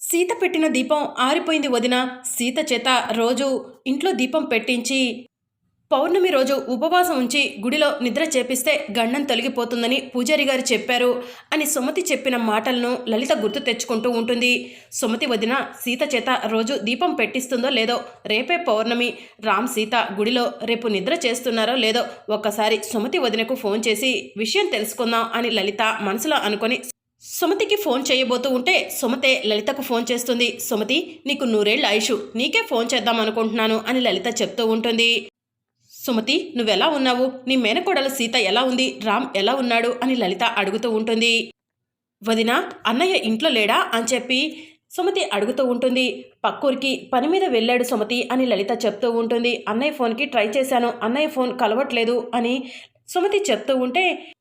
సీత పెట్టిన దీపం ఆరిపోయింది వదిన. సీత చేత రోజు ఇంట్లో దీపం పెట్టించి పౌర్ణమి రోజు ఉపవాసం ఉంచి గుడిలో నిద్ర చేపిస్తే గండం తొలగిపోతుందని పూజారి గారు చెప్పారు అని సుమతి చెప్పిన మాటలను లలిత గుర్తు తెచ్చుకుంటూ ఉంటుంది. సుమతి వదిన సీత చేత రోజు దీపం పెట్టిస్తుందో లేదో రేపే పౌర్ణమి. రామ్ సీత గుడిలో రేపు నిద్ర చేస్తున్నారో లేదో ఒక్కసారి సుమతి వదినకు ఫోన్ చేసి విషయం తెలుసుకుందాం అని లలిత మనసులో అనుకొని సుమతికి ఫోన్ చేయబోతూ ఉంటే సుమతే లలితకు ఫోన్ చేస్తుంది. సుమతి నీకు నూరేళ్ళు ఆయుషు. నీకే ఫోన్ చేద్దాం అనుకుంటున్నాను అని లలిత చెప్తూ ఉంటుంది. సుమతి నువ్వెలా ఉన్నావు? నీ మేనకోడల సీత ఎలా ఉంది? రామ్ ఎలా ఉన్నాడు? అని లలిత అడుగుతూ ఉంటుంది. వదిన అన్నయ్య ఇంట్లో లేడా? అని చెప్పి సుమతి అడుగుతూ ఉంటుంది. పక్కూరికి పని మీద వెళ్ళాడు సుమతి అని లలిత చెప్తూ ఉంటుంది. అన్నయ్య ఫోన్కి ట్రై చేశాను. అన్నయ్య ఫోన్ కలవట్లేదు అని సుమతి చెప్తూ ఉంటే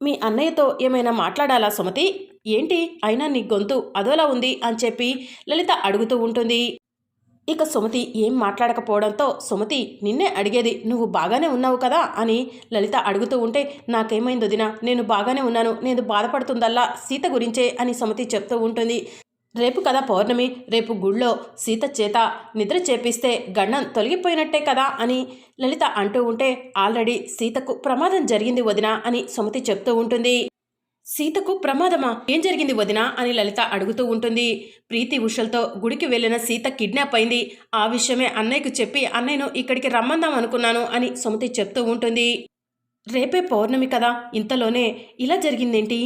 మీ అన్నయ్యతో ఏమైనా మాట్లాడాలా సుమతి? ఏంటి? అయినా నీ గొంతు అదోలా ఉంది అని చెప్పి లలిత అడుగుతూ ఉంటుంది. ఇక సుమతి ఏం మాట్లాడకపోవడంతో సుమతి నిన్నే అడిగేది నువ్వు బాగానే ఉన్నావు కదా? అని లలిత అడుగుతూ ఉంటే నాకేమైంది వదిన? నేను బాగానే ఉన్నాను. నేను బాధపడుతుందల్లా సీత గురించే అని సుమతి చెప్తూ ఉంటుంది. రేపు కదా పౌర్ణమి రేపు గుళ్ళో సీత చేత నిద్ర చేపిస్తే గండం తొలగిపోయినట్టే కదా అని లలిత అంటూ ఉంటే ఆల్రెడీ సీతకు ప్రమాదం జరిగింది వదినా అని సుమతి చెప్తూ ఉంటుంది. సీతకు ప్రమాదమా? ఏం జరిగింది వదినా అని లలిత అడుగుతూ ఉంటుంది. ప్రీతి ఉషలతో గుడికి వెళ్ళిన సీత కిడ్నాప్ అయింది. ఆ విషయమే అన్నయ్యకు చెప్పి అన్నయ్యను ఇక్కడికి రమ్మందాం అనుకున్నాను అని సుమతి చెప్తూ ఉంటుంది. రేపే పౌర్ణమి కదా ఇంతలోనే ఇలా జరిగిందేంటి?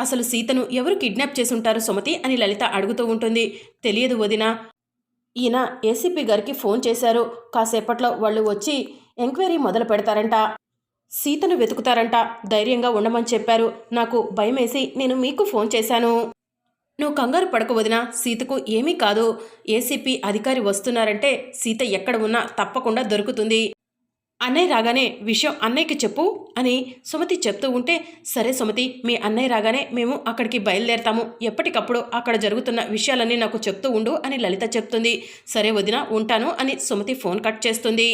అసలు సీతను ఎవరు కిడ్నాప్ చేసుంటారు సుమతి అని లలిత అడుగుతూ ఉంటుంది. తెలియదు వదినా. ఈయన ఏసీపీ గారికి ఫోన్ చేశారు. కాసేపట్లో వాళ్ళు వచ్చి ఎంక్వైరీ మొదలు పెడతారంట. సీతను వెతుకుతారంట. ధైర్యంగా ఉండమని చెప్పారు. నాకు భయమేసి నేను మీకు ఫోన్ చేశాను. నువ్వు కంగారు పడక వదినా. సీతకు ఏమీ కాదు. ఏసీపీ అధికారి వస్తున్నారంటే సీత ఎక్కడ ఉన్నా తప్పకుండా దొరుకుతుంది. అన్నయ్య రాగానే విషయం అన్నయ్యకి చెప్పు అని సుమతి చెప్తూ ఉంటే సరే సుమతి మీ అన్నయ్య రాగానే మేము అక్కడికి బయలుదేరతాము. ఎప్పటికప్పుడు అక్కడ జరుగుతున్న విషయాలన్నీ నాకు చెప్తూ ఉండు అని లలిత చెప్తుంది. సరే వదిన ఉంటాను అని సుమతి ఫోన్ కట్ చేస్తుంది.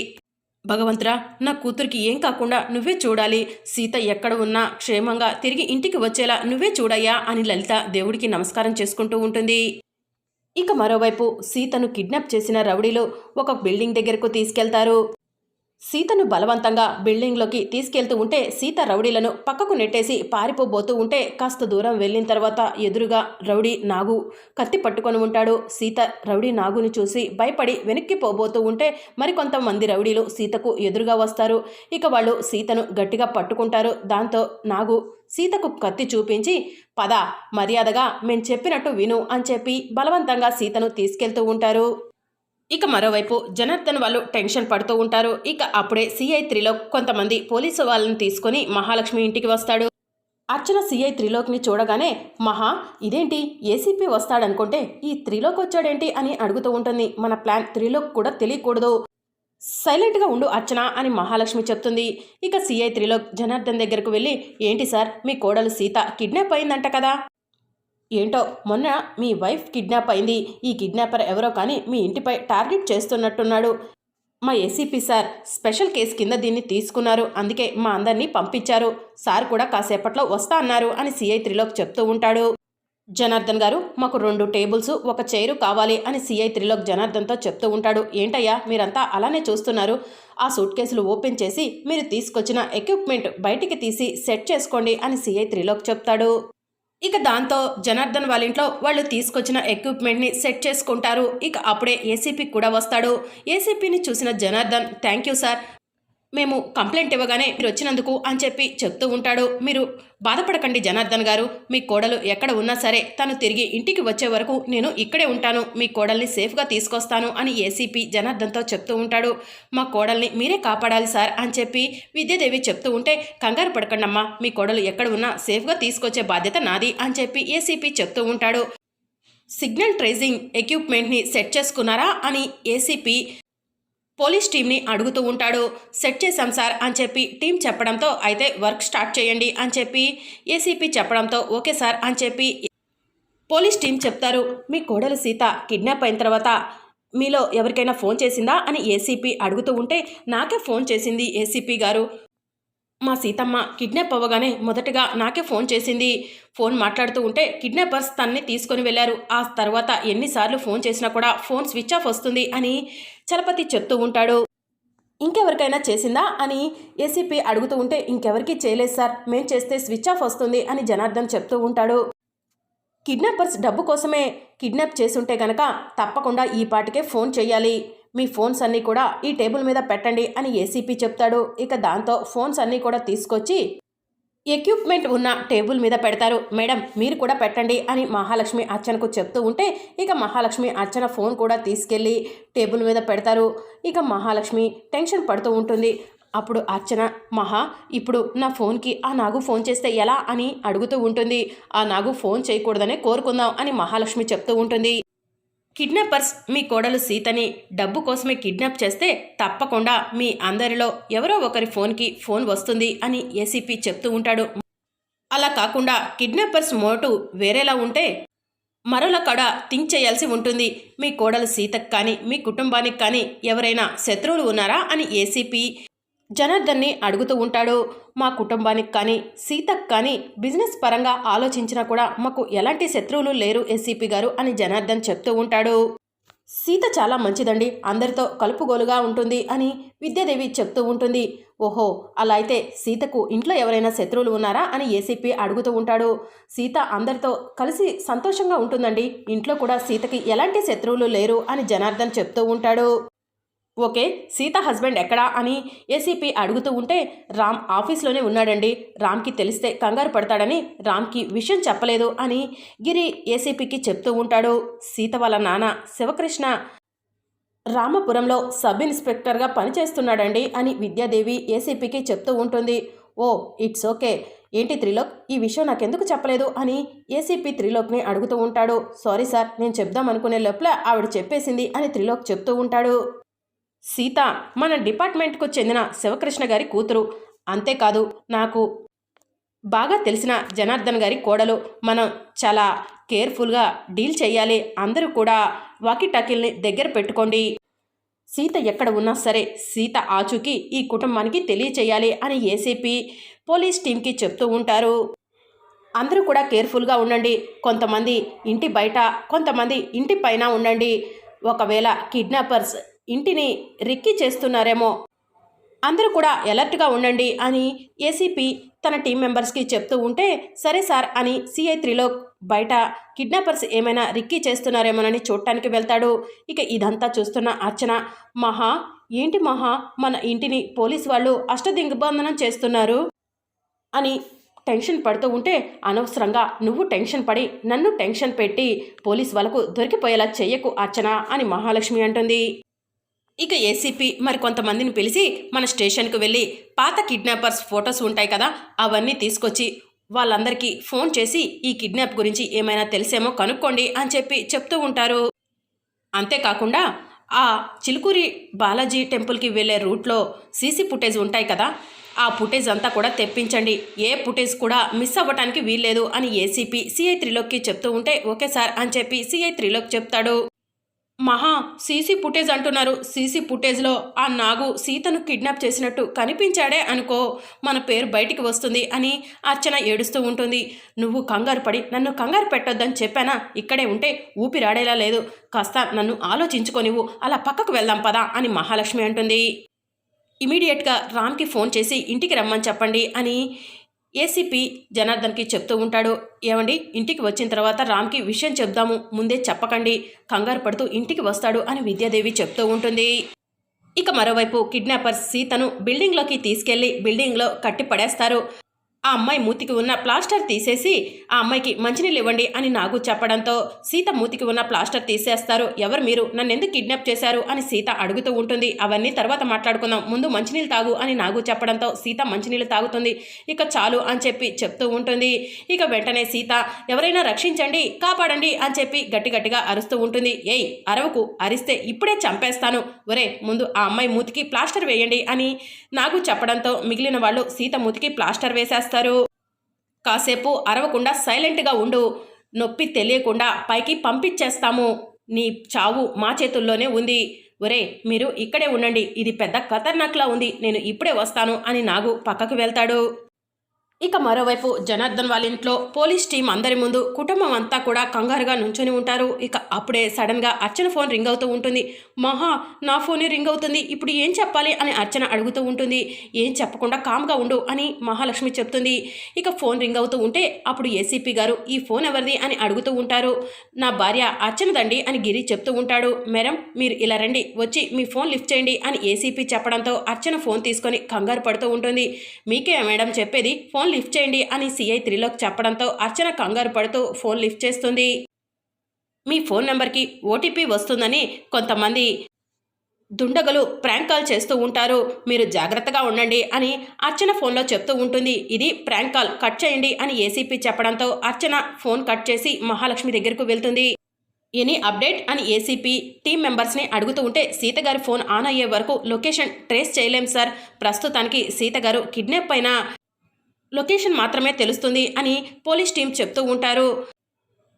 భగవంతురా నా కూతురికి ఏం కాకుండా నువ్వే చూడాలి. సీత ఎక్కడ ఉన్నా క్షేమంగా తిరిగి ఇంటికి వచ్చేలా నువ్వే చూడయ్యా అని లలిత దేవుడికి నమస్కారం చేసుకుంటూ ఉంటుంది. ఇక మరోవైపు సీతను కిడ్నాప్ చేసిన రౌడీలు ఒక బిల్డింగ్ దగ్గరకు తీసుకెళ్తారు. సీతను బలవంతంగా బిల్డింగ్లోకి తీసుకెళ్తూ ఉంటే సీత రౌడీలను పక్కకు నెట్టేసి పారిపోబోతూ ఉంటే కాస్త దూరం వెళ్ళిన తర్వాత ఎదురుగా రౌడీ నాగు కత్తి పట్టుకొని ఉంటాడు. సీత రౌడీ నాగుని చూసి భయపడి వెనక్కి పోబోతూ ఉంటే మరికొంతమంది రౌడీలు సీతకు ఎదురుగా వస్తారు. ఇక వాళ్ళు సీతను గట్టిగా పట్టుకుంటారు. దాంతో నాగు సీతకు కత్తి చూపించి పద మర్యాదగా మేం చెప్పినట్టు విను అని చెప్పి బలవంతంగా సీతను తీసుకెళ్తూ ఉంటారు. ఇక మరోవైపు జనార్దన్ వాళ్ళు టెన్షన్ పడుతూ ఉంటారు. ఇక అప్పుడే సిఐ త్రీలో కొంతమంది పోలీసు వాళ్ళని తీసుకొని మహాలక్ష్మి ఇంటికి వస్తాడు. అర్చన సిఐ త్రిలోక్ని చూడగానే మహా ఇదేంటి? ఏసీపీ వస్తాడనుకుంటే ఈ త్రిలోక్ వచ్చాడేంటి? అని అడుగుతూ ఉంటుంది. మన ప్లాన్ త్రిలోక్ కూడా తెలియకూడదు. సైలెంట్గా ఉండు అర్చన అని మహాలక్ష్మి చెప్తుంది. ఇక సిఐ త్రిలోక్ జనార్దన్ దగ్గరకు వెళ్ళి ఏంటి సార్ మీ కోడలు సీత కిడ్నాప్ అయిందంట కదా? ఏంటో? మొన్న మీ వైఫ్ కిడ్నాప్ అయింది. ఈ కిడ్నాపర్ ఎవరో కానీ మీ ఇంటిపై టార్గెట్ చేస్తున్నట్టున్నాడు. మా ఏసీపీ సార్ స్పెషల్ కేసు కింద దీన్ని తీసుకున్నారు. అందుకే మా అందరినీ పంపించారు. సార్ కూడా కాసేపట్లో వస్తా అన్నారు అని సిఐ త్రిలోక్ చెప్తూ ఉంటాడు. జనార్దన్ గారు మాకు రెండు టేబుల్స్ ఒక చైరు కావాలి అని సిఐ త్రిలోక్ జనార్దన్తో చెప్తూ ఉంటాడు. ఏంటయ్యా? మీరంతా అలానే చూస్తున్నారు. ఆ సూట్ కేసులు ఓపెన్ చేసి మీరు తీసుకొచ్చిన ఎక్విప్మెంట్ బయటికి తీసి సెట్ చేసుకోండి అని సిఐ త్రిలోక్ చెప్తాడు. ఇక దాంతో జనార్దన్ వాళ్ళ ఇంట్లో వాళ్ళు తీసుకొచ్చిన ఎక్విప్మెంట్ని సెట్ చేసుకుంటారు. ఇక అప్పుడే ఏసీపీ కూడా వస్తాడు. ఏసీపీని చూసిన జనార్దన్ థ్యాంక్ యూ సార్ మేము కంప్లైంట్ ఇవ్వగానే మీరు వచ్చినందుకు అని చెప్పి చెప్తూ ఉంటాడు. మీరు బాధపడకండి జనార్దన్ గారు. మీ కోడలు ఎక్కడ ఉన్నా సరే తను తిరిగి ఇంటికి వచ్చే వరకు నేను ఇక్కడే ఉంటాను. మీ కోడల్ని సేఫ్గా తీసుకొస్తాను అని ఏసీపీ జనార్దన్తో చెప్తూ ఉంటాడు. మా కోడల్ని మీరే కాపాడాలి సార్ అని చెప్పి విద్యాదేవి చెప్తూ ఉంటే కంగారు పడకండమ్మా. మీ కోడలు ఎక్కడ ఉన్నా సేఫ్గా తీసుకొచ్చే బాధ్యత నాది అని చెప్పి ఏసీపీ చెప్తూ ఉంటాడు. సిగ్నల్ ట్రేసింగ్ ఎక్విప్మెంట్ని సెట్ చేసుకున్నారా అని ఏసీపీ పోలీస్ టీంని అడుగుతూ ఉంటాడు. సెట్ చేశాం సార్ అని చెప్పి టీం చెప్పడంతో అయితే వర్క్ స్టార్ట్ చేయండి అని చెప్పి ఏసీపీ చెప్పడంతో ఓకే సార్ అని చెప్పి పోలీస్ టీం చెప్తారు. మీ కోడలు సీత కిడ్నాప్ అయిన తర్వాత మీలో ఎవరికైనా ఫోన్ చేసిందా? అని ఏసీపీ అడుగుతూ ఉంటే నాకే ఫోన్ చేసింది ఏసీపీ గారు. మా సీతమ్మ కిడ్నాప్ అవ్వగానే మొదటగా నాకే ఫోన్ చేసింది. ఫోన్ మాట్లాడుతూ ఉంటే కిడ్నాపర్స్ తన్ని తీసుకొని వెళ్ళారు. ఆ తర్వాత ఎన్నిసార్లు ఫోన్ చేసినా కూడా ఫోన్ స్విచ్ ఆఫ్ వస్తుంది అని చలపతి చెప్తూ ఉంటాడు. ఇంకెవరికైనా చేసిందా అని ఏసీపీ అడుగుతూ ఉంటే ఇంకెవరికి చేయలేదు సార్. మేం చేస్తే స్విచ్ ఆఫ్ వస్తుంది అని జనార్దన్ చెప్తూ ఉంటాడు. కిడ్నాపర్స్ డబ్బు కోసమే కిడ్నాప్ చేసుంటే గనక తప్పకుండా ఈ పాటికే ఫోన్ చేయాలి. మీ ఫోన్స్ అన్నీ కూడా ఈ టేబుల్ మీద పెట్టండి అని ఏసీపీ చెప్తాడు. ఇక దాంతో ఫోన్స్ అన్నీ కూడా తీసుకొచ్చి ఎక్విప్మెంట్ ఉన్న టేబుల్ మీద పెడతారు. మేడం మీరు కూడా పెట్టండి అని మహాలక్ష్మి అర్చనకు చెప్తూ ఉంటే ఇక మహాలక్ష్మి అర్చన ఫోన్ కూడా తీసుకెళ్ళి టేబుల్ మీద పెడతారు. ఇక మహాలక్ష్మి టెన్షన్ పడుతూ ఉంటుంది. అప్పుడు అర్చన మహా ఇప్పుడు నా ఫోన్కి ఆ నాగు ఫోన్ చేస్తే ఎలా? అని అడుగుతూ ఉంటుంది. ఆ నాగు ఫోన్ చేయకూడదనే కోరుకుందాం అని మహాలక్ష్మి చెప్తూ ఉంటుంది. కిడ్నాపర్స్ మీ కోడలు సీతని డబ్బు కోసమే కిడ్నాప్ చేస్తే తప్పకుండా మీ అందరిలో ఎవరో ఒకరి ఫోన్కి ఫోన్ వస్తుంది అని ఏసీపీ చెప్తూ ఉంటాడు. అలా కాకుండా కిడ్నాపర్స్ మోటు వేరేలా ఉంటే మరోలా కూడా థింక్ చేయాల్సి ఉంటుంది. మీ కోడలు సీతకు కానీ మీ కుటుంబానికి కానీ ఎవరైనా శత్రువులు ఉన్నారా అని ఏసీపీ జనార్దన్ని అడుగుతూ ఉంటాడు. మా కుటుంబానికి కానీ సీతకు కానీ బిజినెస్ పరంగా ఆలోచించినా కూడా మాకు ఎలాంటి శత్రువులు లేరు ఎస్సీపీ గారు అని జనార్దన్ చెప్తూ ఉంటాడు. సీత చాలా మంచిదండి. అందరితో కలుపుగోలుగా ఉంటుంది అని విద్యాదేవి చెప్తూ ఉంటుంది. ఓహో అలా అయితే సీతకు ఇంట్లో ఎవరైనా శత్రువులు ఉన్నారా అని ఏసీపీ అడుగుతూ ఉంటాడు. సీత అందరితో కలిసి సంతోషంగా ఉంటుందండి. ఇంట్లో కూడా సీతకి ఎలాంటి శత్రువులు లేరు అని జనార్దన్ చెప్తూ ఉంటాడు. ఓకే సీత హస్బెండ్ ఎక్కడా అని ఏసీపీ అడుగుతూ ఉంటే రామ్ ఆఫీస్లోనే ఉన్నాడండి. రామ్కి తెలిస్తే కంగారు పడతాడని రామ్కి విషయం చెప్పలేదు అని గిరి ఏసీపీకి చెప్తూ ఉంటాడు. సీత వాళ్ళ నాన్న శివకృష్ణ రామపురంలో సబ్ ఇన్స్పెక్టర్గా పనిచేస్తున్నాడండి అని విద్యాదేవి ఏసీపీకి చెప్తూ ఉంటుంది. Oh it's okay. ఏంటి త్రిలోక్? ఈ విషయం నాకెందుకు చెప్పలేదు అని ఏసీపీ త్రిలోక్ని అడుగుతూ ఉంటాడు. సారీ సార్ నేను చెప్దాం అనుకునే లోపల ఆవిడ చెప్పేసింది అని త్రిలోక్ చెప్తూ ఉంటాడు. సీత మన డిపార్ట్మెంట్కు చెందిన శివకృష్ణ గారి కూతురు. అంతేకాదు నాకు బాగా తెలిసిన జనార్దన్ గారి కోడలు. మనం చాలా కేర్ఫుల్గా డీల్ చేయాలి అందరూ కూడా వాకిటాకిల్ని దగ్గర పెట్టుకోండి. సీత ఎక్కడ ఉన్నా సరే సీత ఆచూకీ ఈ కుటుంబానికి తెలియచేయాలి అని ఏసీపీ పోలీస్ టీంకి చెప్తూ ఉంటారు. అందరూ కూడా కేర్ఫుల్గా ఉండండి. కొంతమంది ఇంటి బయట కొంతమంది ఇంటి పైన ఉండండి. ఒకవేళ కిడ్నాపర్స్ ఇంటిని రిక్కి చేస్తున్నారేమో. అందరూ కూడా ఎలర్ట్గా ఉండండి అని ఏసీపీ తన టీం మెంబర్స్కి చెప్తూ ఉంటే సరే సార్ అని సిఐ త్రిలోక్ బయట కిడ్నాపర్స్ ఏమైనా రిక్కీ చేస్తున్నారేమోనని చూడటానికి వెళ్తాడు. ఇక ఇదంతా చూస్తున్న అర్చన మహా ఏంటి మహా మన ఇంటిని పోలీస్ వాళ్ళు అష్టదిగ్బంధనం చేస్తున్నారు? అని టెన్షన్ పడుతూ ఉంటే అనవసరంగా నువ్వు టెన్షన్ పడి నన్ను టెన్షన్ పెట్టి పోలీస్ వాళ్ళకు దొరికిపోయేలా చెయ్యకు అర్చన అని మహాలక్ష్మి అంటుంది. ఇక ఏసీపీ మరి కొంతమందిని పిలిచి మన స్టేషన్కు వెళ్ళి పాత కిడ్నాపర్స్ ఫొటోస్ ఉంటాయి కదా అవన్నీ తీసుకొచ్చి వాళ్ళందరికీ ఫోన్ చేసి ఈ కిడ్నాప్ గురించి ఏమైనా తెలిసేమో కనుక్కోండి అని చెప్పి చెప్తూ ఉంటారు. అంతేకాకుండా ఆ చిలుకూరి బాలాజీ టెంపుల్కి వెళ్ళే రూట్లో సీసీ ఫుటేజ్ ఉంటాయి కదా ఆ ఫుటేజ్ అంతా కూడా తెప్పించండి. ఏ ఫుటేజ్ కూడా మిస్ అవ్వటానికి వీల్లేదు అని ఏసీపీ సిఐ త్రిలోక్కి చెప్తూ ఉంటే ఓకే సార్ అని చెప్పి సిఐ త్రిలోక్ చెప్తాడు. మహా సీసీ ఫుటేజ్ అంటున్నారు. సీసీ ఫుటేజ్లో ఆ నాగు సీతను కిడ్నాప్ చేసినట్టు కనిపించాడే అనుకో మన పేరు బయటికి వస్తుంది అని అర్చన ఏడుస్తూ ఉంటుంది. నువ్వు కంగారు పడి నన్ను కంగారు పెట్టొద్దని చెప్పానా? ఇక్కడే ఉంటే ఊపిరాడేలా లేదు. కాస్త నన్ను ఆలోచించుకొనివు అలా పక్కకు వెళ్దాం పదా అని మహాలక్ష్మి అంటుంది. ఇమీడియట్గా రామ్కి ఫోన్ చేసి ఇంటికి రమ్మని చెప్పండి అని ఏసీపీ జనార్దన్కి చెప్తూ ఉంటాడు. ఏమండి? ఇంటికి వచ్చిన తర్వాత రామ్కి విషయం చెప్దాము. ముందే చెప్పకండి. కంగారు పడుతూ ఇంటికి వస్తాడు అని విద్యాదేవి చెప్తూ ఉంటుంది. ఇక మరోవైపు కిడ్నాపర్స్ సీతను బిల్డింగ్లోకి తీసుకెళ్ళి బిల్డింగ్లో కట్టి పడేస్తారు ఆ అమ్మాయి మూతికి ఉన్న ప్లాస్టర్ తీసేసి ఆ అమ్మాయికి మంచినీళ్ళు ఇవ్వండి అని నాగు చెప్పడంతో సీత మూతికి ఉన్న ప్లాస్టర్ తీసేస్తారు. ఎవరు మీరు? నన్ను ఎందుకు కిడ్నాప్ చేశారు? అని సీత అడుగుతూ ఉంటుంది. అవన్నీ తర్వాత మాట్లాడుకుందాం. ముందు మంచినీళ్ళు తాగు అని నాగు చెప్పడంతో సీత మంచినీళ్ళు తాగుతుంది. ఇక చాలు అని చెప్పి చెప్తూ ఉంటుంది. ఇక వెంటనే సీత ఎవరైనా రక్షించండి కాపాడండి అని చెప్పి గట్టి గట్టిగా అరుస్తూ ఉంటుంది. ఏయ్ అరవకు అరిస్తే ఇప్పుడే చంపేస్తాను. ఒరే ముందు ఆ అమ్మాయి మూతికి ప్లాస్టర్ వేయండి అని నాగు చెప్పడంతో మిగిలిన వాళ్ళు సీత మూతికి ప్లాస్టర్ వేసేస్తారు. కాసేపు అరవకుండా సైలెంట్గా ఉండు. నొప్పి తెలియకుండా పైకి పంపించేస్తాము. నీ చావు మా చేతుల్లోనే ఉంది. ఒరే మీరు ఇక్కడే ఉండండి. ఇది పెద్ద ఖతర్నాక్లా ఉంది. నేను ఇప్పుడే వస్తాను అని నాగు పక్కకు వెళ్తాడు. ఇక మరోవైపు జనార్దన్ వాళ్ళ ఇంట్లో పోలీస్ టీం అందరి ముందు కుటుంబం అంతా కూడా కంగారుగా నుంచొని ఉంటారు. ఇక అప్పుడే సడన్గా అర్చన ఫోన్ రింగ్ అవుతూ ఉంటుంది. మహా నా ఫోనే రింగ్ అవుతుంది. ఇప్పుడు ఏం చెప్పాలి అని అర్చన అడుగుతూ ఉంటుంది. ఏం చెప్పకుండా కామ్గా ఉండు అని మహాలక్ష్మి చెప్తుంది. ఇక ఫోన్ రింగ్ అవుతూ ఉంటే అప్పుడు ఏసీపీ గారు ఈ ఫోన్ ఎవరిది? అని అడుగుతూ ఉంటారు. నా భార్య అర్చనదండి అని గిరి చెప్తూ ఉంటాడు. మేడం మీరు ఇలా రండి. వచ్చి మీ ఫోన్ లిఫ్ట్ చేయండి అని ఏసీపీ చెప్పడంతో అర్చన ఫోన్ తీసుకొని కంగారు పడుతూ ఉంటుంది. మీకే మేడం చెప్పేది ఫోన్ లిఫ్ట్ చేయండి అని సిఐ త్రిలోక్ చెప్పడంతో అర్చన కంగారు పడుతూ ఫోన్ లిఫ్ట్ చేస్తుంది. మీ ఫోన్ నెంబర్కి ఓటీపీ వస్తుందని కొంతమంది దుండగలు ప్రాంక్ కాల్ చేస్తూ ఉంటారు. మీరు జాగ్రత్తగా ఉండండి అని అర్చన ఫోన్లో చెప్తూ ఉంటుంది. ఇది ప్రాంక్ కాల్ కట్ చేయండి అని ఏసీపీ చెప్పడంతో అర్చన ఫోన్ కట్ చేసి మహాలక్ష్మి దగ్గరకు వెళ్తుంది. ఎనీ అప్డేట్ అని ఏసీపీ టీం మెంబర్స్ని అడుగుతూ ఉంటే సీతగారి ఫోన్ ఆన్ అయ్యే వరకు లొకేషన్ ట్రేస్ చేయలేం సార్. ప్రస్తుతానికి సీత గారు కిడ్నాప్ అయిన లొకేషన్ మాత్రమే తెలుస్తుంది అని పోలీస్ టీం చెప్తూ ఉంటారు.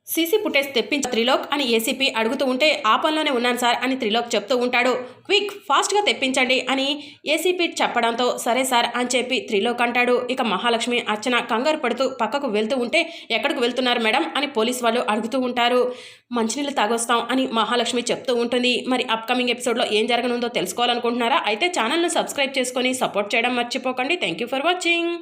సీసీ ఫుటేజ్ తెప్పించి త్రిలోక్ అని ఏసీపీ అడుగుతూ ఉంటే ఆ పనిలోనే ఉన్నాను సార్ అని త్రిలోక్ చెప్తూ ఉంటాడు. క్విక్ ఫాస్ట్గా తెప్పించండి అని ఏసీపీ చెప్పడంతో సరే సార్ అని చెప్పి త్రిలోక్ అంటాడు. ఇక మహాలక్ష్మి అర్చన కంగారు పడుతూ పక్కకు వెళ్తూ ఉంటే ఎక్కడికి వెళ్తున్నారు మేడం అని పోలీస్ వాళ్ళు అడుగుతూ ఉంటారు. మంచినీళ్ళు తాగొస్తాం అని మహాలక్ష్మి చెప్తూ ఉంటుంది. మరి అప్కమింగ్ ఎపిసోడ్లో ఏం జరగనుందో తెలుసుకోవాలనుకుంటున్నారా? అయితే ఛానల్ను సబ్స్క్రైబ్ చేసుకొని సపోర్ట్ చేయడం మర్చిపోకండి. Thank you for watching.